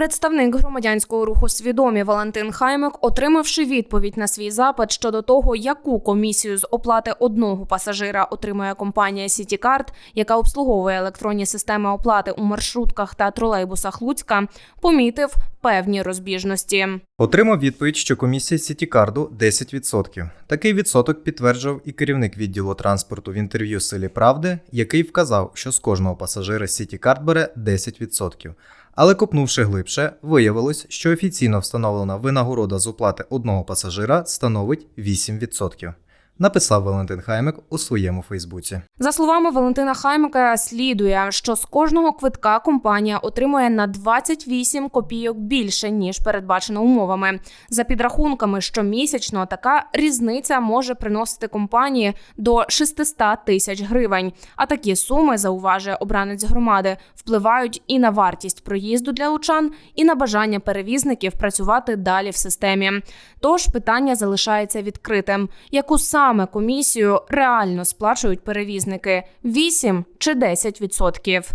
Представник громадянського руху свідомі Валентин Хаймик, отримавши відповідь на свій запит щодо того, яку комісію з оплати одного пасажира отримує компанія CityCard, яка обслуговує електронні системи оплати у маршрутках та тролейбусах Луцька, помітив певні розбіжності. Отримав відповідь, що комісія Сітікарду 10%. Такий відсоток підтверджував і керівник відділу транспорту в інтерв'ю Силі Правди, який вказав, що з кожного пасажира Сітікард бере 10%. Але копнувши глибше, виявилось, що офіційно встановлена винагорода з оплати одного пасажира становить 8%. Написав Валентин Хаймик у своєму Фейсбуці. За словами Валентина Хаймика, слідує, що з кожного квитка компанія отримує на 28 копійок більше ніж передбачено умовами. За підрахунками, щомісячно така різниця може приносити компанії до 600 тисяч гривень. А такі суми, зауважує обранець громади, впливають і на вартість проїзду для лучан, і на бажання перевізників працювати далі в системі. Тож питання залишається відкритим: яку саме комісію реально сплачують перевізники 8 чи 10%?